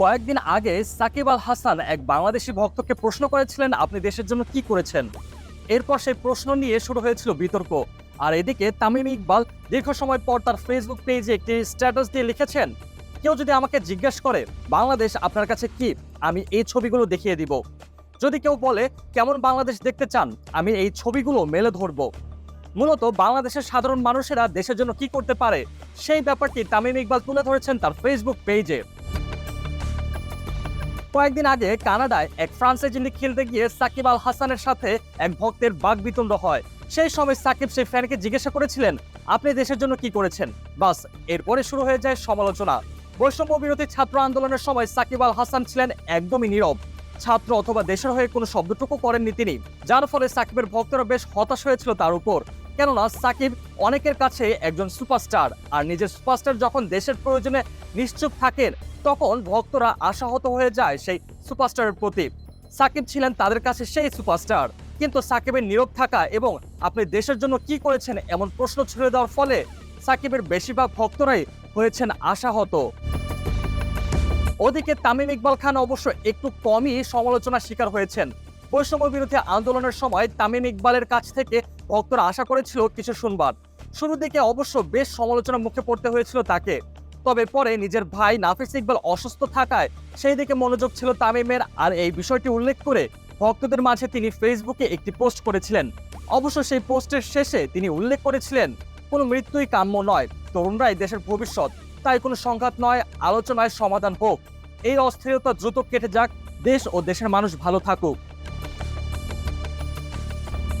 কয়েকদিন আগে সাকিব আল হাসান এক বাংলাদেশি ভক্তকে প্রশ্ন করেছিলেন, আপনি দেশের জন্য কি করেছেন? এরপর সেই প্রশ্ন নিয়ে শুরু হয়েছিল বিতর্ক। আর এদিকে তামিম ইকবাল দীর্ঘ সময় পর তার ফেসবুক পেজে একটি স্ট্যাটাস দিয়ে লিখেছেন, কেউ যদি আমাকে জিজ্ঞেস করে, বাংলাদেশ আপনার কাছে কি? আমি এই ছবিগুলো দেখিয়ে দিব। যদি কেউ বলে, কেমন বাংলাদেশ দেখতে চান? আমি এই ছবিগুলো মেলে ধরবো। মূলত বাংলাদেশের সাধারণ মানুষেরা দেশের জন্য কি করতে পারে, সেই ব্যাপারটি তামিম ইকবাল তুলে ধরেছেন তার ফেসবুক পেজে কয়েকদিন আগে কানাডায় এক ফ্রান্সাইজিনি খেলতে গিয়ে সাকিব আল হাসানের সাথে এক ভক্তের বাগবিতণ্ড হয়। সেই সময় সাকিব সেই ফ্যানকে জিজ্ঞাসা করেছিলেন, আপনি দেশের জন্য কি করেছেন? বাস, এরপরে শুরু হয়ে যায় সমালোচনা। বৈষম্য বিরোধী ছাত্র আন্দোলনের সময় সাকিব আল হাসান ছিলেন একদমই নীরব। ছাত্র অথবা দেশের হয়ে কোনো শব্দটুকু করেননি তিনি, যার ফলে সাকিবের ভক্তরা বেশ হতাশ হয়েছিল তার উপর। কেননা সাকিব অনেকের কাছে একজন সুপারস্টার। আর নিজের সুপারস্টার যখন দেশের প্রয়োজনে নিশ্চুপ থাকেন, তখন ভক্তরা আশাহত হয়ে যায় সেই সুপারস্টারের প্রতি। সাকিব ছিলেন তাদের কাছে সেই সুপারস্টার। কিন্তু সাকিবের নীরব থাকা এবং আপনি দেশের জন্য কি করেছেন এমন প্রশ্ন ছুড়ে দেওয়ার ফলে সাকিবের বেশিরভাগ ভক্তরাই হয়েছেন আশাহত। ওদিকে তামিম ইকবাল খান অবশ্য একটু কমই সমালোচনার শিকার হয়েছেন। বৈষম্য বিরোধী আন্দোলনের সময় তামিম ইকবালের কাছ থেকে ভক্তরা আশা করেছিল কিছু শুনবার। শুরুর দিকে অবশ্য বেশ সমালোচনার মুখে পড়তে হয়েছিল তাকে। তবে পরে নিজের ভাই নাফিস ইকবাল অসুস্থ থাকায় সেই দিকে মনোযোগ ছিল তামিমের আর এই বিষয়টি উল্লেখ করে ভক্তদের মাঝে তিনি ফেসবুকে একটি পোস্ট করেছিলেন। অবশ্য সেই পোস্টের শেষে তিনি উল্লেখ করেছিলেন, কোনো মৃত্যুই কাম্য নয় তরুণরাই দেশের ভবিষ্যৎ, তাই কোনো সংঘাত নয়, আলোচনায় সমাধান হোক। এই অস্থিরতা দ্রুত কেটে যাক, দেশ ও দেশের মানুষ ভালো থাকুক।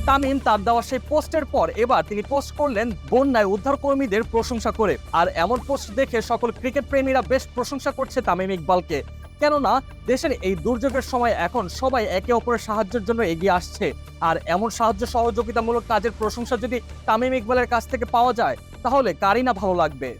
তামিম তার দেওয়া সেই পোস্টের পর এবার তিনি পোস্ট করলেন বন্যায় উদ্ধার কর্মীদের প্রশংসা করে। আর এমন পোস্ট দেখে সকল ক্রিকেট প্রেমীরা বেশ প্রশংসা করছে তামিম ইকবালকে। কেননা, দেশের এই দুর্যোগের সময় এখন সবাই একে অপরের সাহায্যের জন্য এগিয়ে আসছে। আর এমন সাহায্য সহযোগিতামূলক কাজের প্রশংসা যদি তামিম ইকবালের কাছ থেকে পাওয়া যায়, তাহলে কারই না ভালো লাগবে।